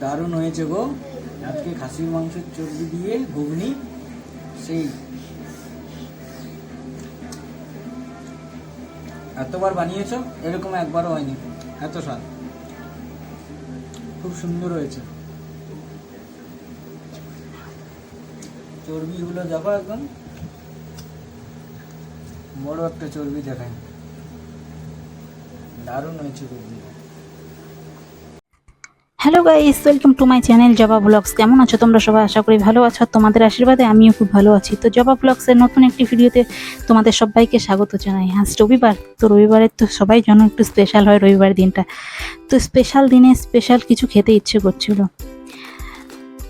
দারুণ হয়েছে গো। আজকে খাসির মাংসের চর্বি দিয়ে ঘুগনি, সেই। এতবার বানিয়েছো, এরকম একবারও হয়নি। এত স্বাদ। খুব সুন্দর হয়েছে। চর্বিগুলো দেখো একদম। বড় একটা চর্বি দেখায় দারুণ হয়েছে ঘুগনি। Hello guys welcome to my channel Joba blogs কেমন আছো তোমরা? সবাই আশা করি ভালো আছো। তোমাদের আশীর্বাদে আমিও খুব ভালো আছি। তো জবা ব্লগসের নতুন একটি ভিডিওতে তোমাদের সবাইকে স্বাগত জানাই। আজ রবিবার, তো রবিবারের তো সবাই জন্য একটু স্পেশাল হয় রবিবার দিনটা। তো স্পেশাল দিনে স্পেশাল কিছু খেতে ইচ্ছে করছিল।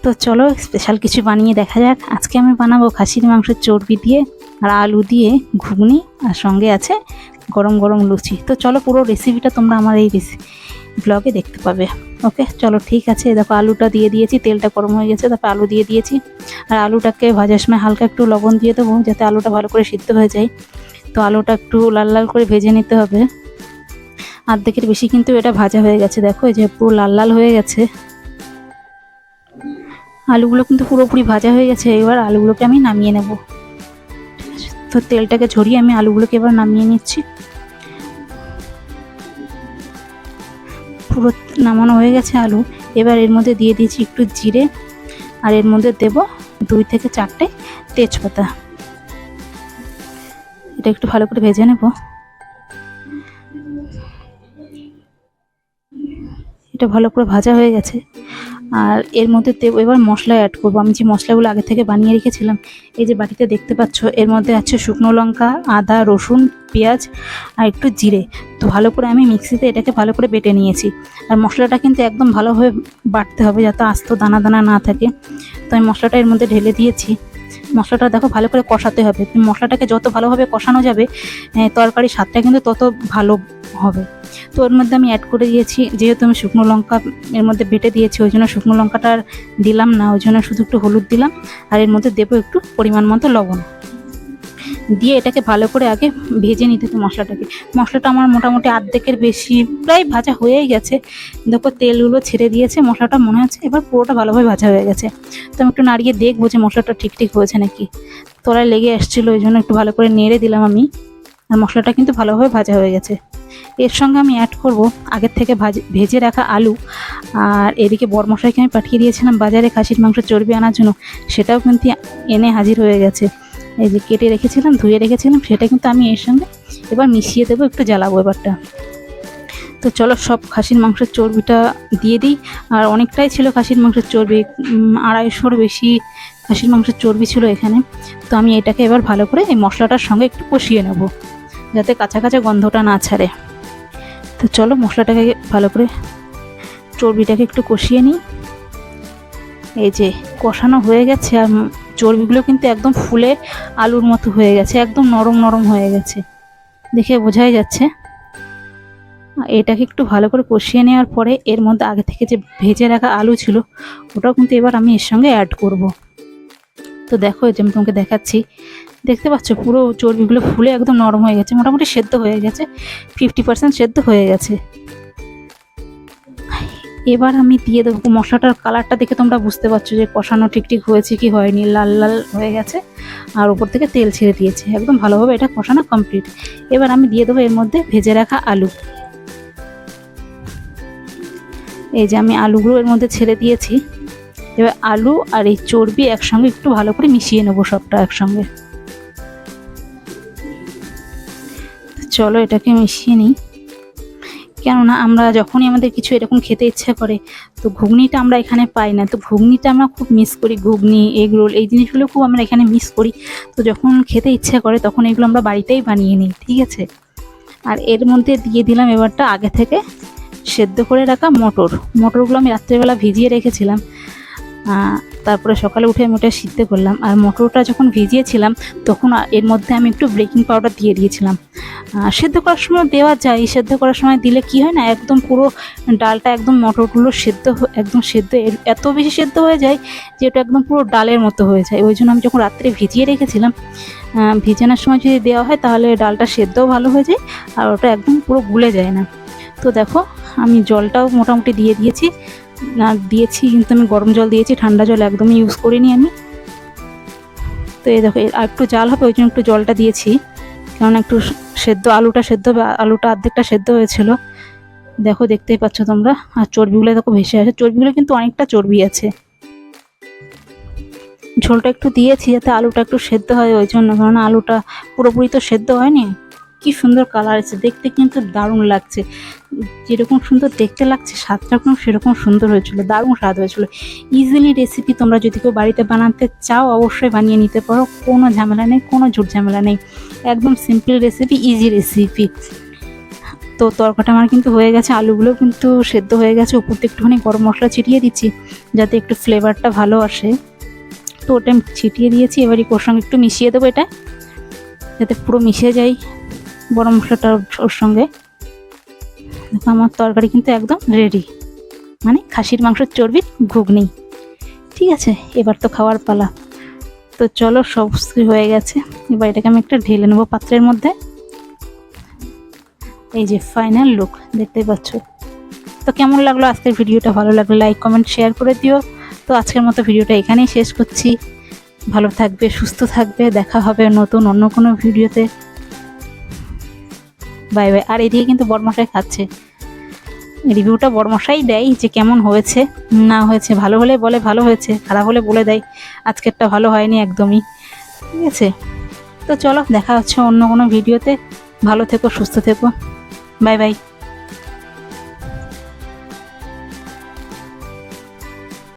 তো চলো স্পেশাল কিছু বানিয়ে দেখা যাক। আজকে আমি বানাবো খাসির মাংসের চর্বি দিয়ে আর আলু দিয়ে ঘুগনি আর সঙ্গে আছে গরম গরম লুচি। তো চলো পুরো রেসিপিটা তোমরা আমার এই ব্লগে দেখতে পাবে। ওকে, চলো, ঠিক আছে। দেখো, আলুটা দিয়ে দিয়েছি, তেলটা গরম হয়ে গেছে, তারপর আলু দিয়ে দিয়েছি। আর আলুটাকে ভাজার সময় হালকা একটু লবণ দিয়ে দেবো, যাতে আলুটা ভালো করে সিদ্ধ হয়ে যায়। তো আলুটা একটু লাল লাল করে ভেজে নিতে হবে। অর্ধেকের বেশি কিন্তু এটা ভাজা হয়ে গেছে, দেখো, এই যে পুরো লাল লাল হয়ে গেছে। আলুগুলো কিন্তু পুরোপুরি ভাজা হয়ে গেছে, এবার আলুগুলোকে আমি নামিয়ে নেব। তো তেলটাকে ঝরিয়ে আমি আলুগুলোকে এবার নামিয়ে নিচ্ছি। পুরো নামানো হয়ে গেছে আলু। এবার এর মধ্যে দিয়ে দিয়েছি একটু জিরে, আর এর মধ্যে দেব দুই থেকে চারটে তেজপাতা। এটা একটু ভালো করে ভেজে নেব। এটা ভালো করে ভাজা হয়ে গেছে। আর এর মধ্যে এবার মশলা অ্যাড করব। আমি যে মশলাগুলো আগে থেকে বানিয়ে রেখেছিলাম, এই যে বাটিতে দেখতে পাচ্ছ, এর মধ্যে আছে শুকনো লঙ্কা, আদা, রসুন, পেঁয়াজ আর একটু জিরে। তো ভালো করে আমি মিক্সিতে এটাকে ভালো করে বেটে নিয়েছি। আর মশলাটা কিন্তু একদম ভালোভাবে বাটতে হবে যাতে আস্ত দানা দানা না থাকে। তো আমি মশলাটা এর মধ্যে ঢেলে দিয়েছি। মশলাটা দেখো ভালো করে কষাতে হবে। মশলাটাকে যত ভালোভাবে কষানো যাবে তরকারির স্বাদটা কিন্তু তত ভালো হবে। তো ওর মধ্যে আমি অ্যাড করে দিয়েছি, যেহেতু আমি শুকনো লঙ্কা এর মধ্যে বেটে দিয়েছি, ওই জন্য শুকনো লঙ্কাটা দিলাম না, ওই জন্য শুধু একটু হলুদ দিলাম, আর এর মধ্যে দেবো একটু পরিমাণ মতো লবণ। দিয়ে এটাকে ভালো করে আগে ভেজে নিতে হবে মশলাটাকে। মশলাটা আমার মোটামুটি আর্ধেকের বেশি, প্রায় ভাজা হয়েই গেছে। দেখো তেলগুলো ছেড়ে দিয়েছে, মশলাটা মনে হচ্ছে এবার পুরোটা ভালোভাবে ভাজা হয়ে গেছে। তো আমি একটু নাড়িয়ে দেখব যে মশলাটা ঠিক ঠিক হয়েছে নাকি। তোলায় লেগে আসছিল, ওই জন্য একটু ভালো করে নেড়ে দিলাম আমি। আর মশলাটা কিন্তু ভালোভাবে ভাজা হয়ে গেছে। এর সঙ্গে আমি অ্যাড করব আগের থেকে ভাজ রাখা আলু। আর এদিকে বর মশলাইকে আমি পাঠিয়ে দিয়েছিলাম বাজারে খাসির মাংস চর্বি আনার জন্য। সেটাও কিন্তু এনে হাজির হয়ে গেছে। এই যে কেটে রেখেছিলাম, ধুয়ে রেখেছিলাম, সেটা কিন্তু আমি এর সঙ্গে এবার মিশিয়ে দেবো, একটু জ্বালাবো এবারটা। তো চলো সব খাসির মাংসের চর্বিটা দিয়ে দিই। আর অনেকটাই ছিল খাসির মাংসের চর্বি আড়াইশোর বেশি খাসির মাংসের চর্বি ছিল এখানে। তো আমি এটাকে এবার ভালো করে এই মশলাটার সঙ্গে একটু কষিয়ে নেব। যাতে কাঁচা কাঁচা গন্ধটা না ছাড়ে। তো চলো মশলাটাকে ভালো করে চর্বিটাকে একটু কষিয়ে নিই। এই যে কষানো হয়ে গেছে আর চর্বিগুলো কিন্তু একদম ফুলে আলুর মতো হয়ে গেছে, একদম নরম নরম হয়ে গেছে। দেখে বোঝাই যাচ্ছে। এটাকে একটু ভালো করে কষিয়ে নেওয়ার পরে এর মধ্যে আগে থেকে যে ভেজে রাখা আলু ছিল, ওটাও কিন্তু এবার আমি এর সঙ্গে অ্যাড করব। তো দেখো যে আমি তোমাকে দেখাচ্ছি। দেখতে পাচ্ছ পুরো চর্বিগুলো ফুলে একদম নরম হয়ে গেছে, মোটামুটি সেদ্ধ হয়ে গেছে ফিফটি পার্সেন্ট সেদ্ধ হয়ে গেছে। এবার আমি দিয়ে দেবো মশলাটার কালারটা দেখে তোমরা বুঝতে পারছ যে কষানো ঠিক ঠিক হয়েছে কি হয়নি, লাল লাল হয়ে গেছে, আর উপর থেকে তেল ছেড়ে দিয়েছে। একদম ভালোভাবে এটা কষানো কমপ্লিট এবার আমি দিয়ে দেবো এর মধ্যে ভেজে রাখা আলু। এই যে আমি আলুগুলো এর মধ্যে ছেড়ে দিয়েছি। এবার আলু আর এই চর্বি একসঙ্গে একটু ভালো করে মিশিয়ে নেব সবটা একসঙ্গে। চলো এটাকে মিশিয়ে নিই। কেননা আমরা যখনই আমাদের কিছু এরকম খেতে ইচ্ছা করে, তো ঘুগনিটা আমরা এখানে পাই না। তো ঘুগনিটা আমরা খুব মিস করি, ঘুগনি এগ রোল এই জিনিসগুলো খুব আমরা এখানে মিস করি। তো যখন খেতে ইচ্ছা করে তখন এগুলো আমরা বাড়িতেই বানিয়ে নিই, ঠিক আছে? আর এর মধ্যে দিয়ে দিলাম এবারটা আগে থেকে সেদ্ধ করে রাখা মটর। মটরগুলো আমি রাত্রেবেলা ভিজিয়ে রেখেছিলাম। তারপরে সকালে উঠে আমি ওটা সিদ্ধ করলাম। আর মটরটা যখন ভিজিয়েছিলাম, তখন এর মধ্যে আমি একটু বেকিং পাউডার দিয়ে দিয়েছিলাম। সেদ্ধ করার সময় দেওয়া যায়, সেদ্ধ করার সময় দিলে কি হয় না, একদম পুরো ডালটা একদম মটরগুলো সেদ্ধ একদম সেদ্ধ এত বেশি সেদ্ধ হয়ে যায় যে ওটা একদম পুরো ডালের মতো হয়ে যায়। ওই জন্য আমি যখন রাত্রে ভিজিয়ে রেখেছিলাম ভিজানোর সময় যদি দেওয়া হয়, তাহলে ডালটা সেদ্ধও ভালো হয়ে যায় আর ওটা একদম পুরো গুলে যায় না। তো দেখো, আমি জলটাও মোটামুটি দিয়ে দিয়েছি। না, দিয়েছি, কিন্তু আমি গরম জল দিয়েছি, ঠান্ডা জল একদমই ইউজ করিনি আমি। তো এই দেখো আর একটু জাল হবে, ওই জন্য একটু জলটা দিয়েছি। কারণ একটু সেদ্ধ, আলুটা সেদ্ধ আলুটা অর্ধেকটা সেদ্ধ হয়েছিল। দেখো, দেখতেই পাচ্ছ তোমরা। আর চর্বিগুলো দেখো, ভেসে আছে চর্বিগুলো কিন্তু অনেকটা চর্বি আছে। ঝোলটা একটু দিয়েছি, যাতে আলুটা একটু সেদ্ধ হয় ওই জন্য। কারণ আলুটা পুরোপুরি তো সেদ্ধ হয়নি। কি সুন্দর কালার এসেছে দেখতে কিন্তু দারুণ লাগছে। যেরকম সুন্দর দেখতে লাগছে, স্বাদটা কিন্তু সেরকম সুন্দর হয়েছিল, দারুণ স্বাদ হয়েছিল। ইজিলি রেসিপি তোমরা যদি কেউ বাড়িতে বানাতে চাও, অবশ্যই বানিয়ে নিতে পারো, কোনো ঝামেলা নেই, কোনো ঝুট ঝামেলা নেই। একদম সিম্পল রেসিপি ইজি রেসিপি তো তরকাটা আমার কিন্তু হয়ে গেছে, আলুগুলো কিন্তু সেদ্ধ হয়ে গেছে, উপর থেকে একটুখানি গরম মশলা ছিটিয়ে দিচ্ছি, যাতে একটু ফ্লেভারটা ভালো আসে। তো ওটা ছিটিয়ে দিয়েছি, এবার ওর সঙ্গে একটু মিশিয়ে দেবো এটা, যাতে পুরো মিশে যায়। গরম মশলাটা ওর সঙ্গে। দেখো আমার তরকারি কিন্তু একদম রেডি মানে খাসির মাংসের চর্বির ঘুগনি। ঠিক আছে, এবার তো খাওয়ার পালা। তো চলো সব হয়ে গেছে। এবার এটাকে আমি একটা ঢেলে নেব পাত্রের মধ্যে। এই যে ফাইনাল লুক দেখতে পাচ্ছ। তো কেমন লাগল আজকের ভিডিওটা? ভালো লাগল লাইক কমেন্ট শেয়ার করে দিও। তো আজকের মতো ভিডিওটা এখানেই শেষ করছি। ভালো থাকবে, সুস্থ থাকবে। দেখা হবে নতুন অন্য কোনো ভিডিওতে। Bye bye. আর এদিকে কিন্তু বড়মশাই খাচ্ছে। রিভিউটা বড়মশাই দেয় যে কেমন হয়েছে। না হয়েছে, ভালো হলে বলে, ভালো হয়েছে, খারাপ হলে বলে দেয়। আজকেরটা ভালো হয়নি একদমই। ঠিক আছে? তো চলো, দেখা হচ্ছে অন্য কোনো ভিডিওতে। ভালো থেকো, সুস্থ থেকো। Bye bye.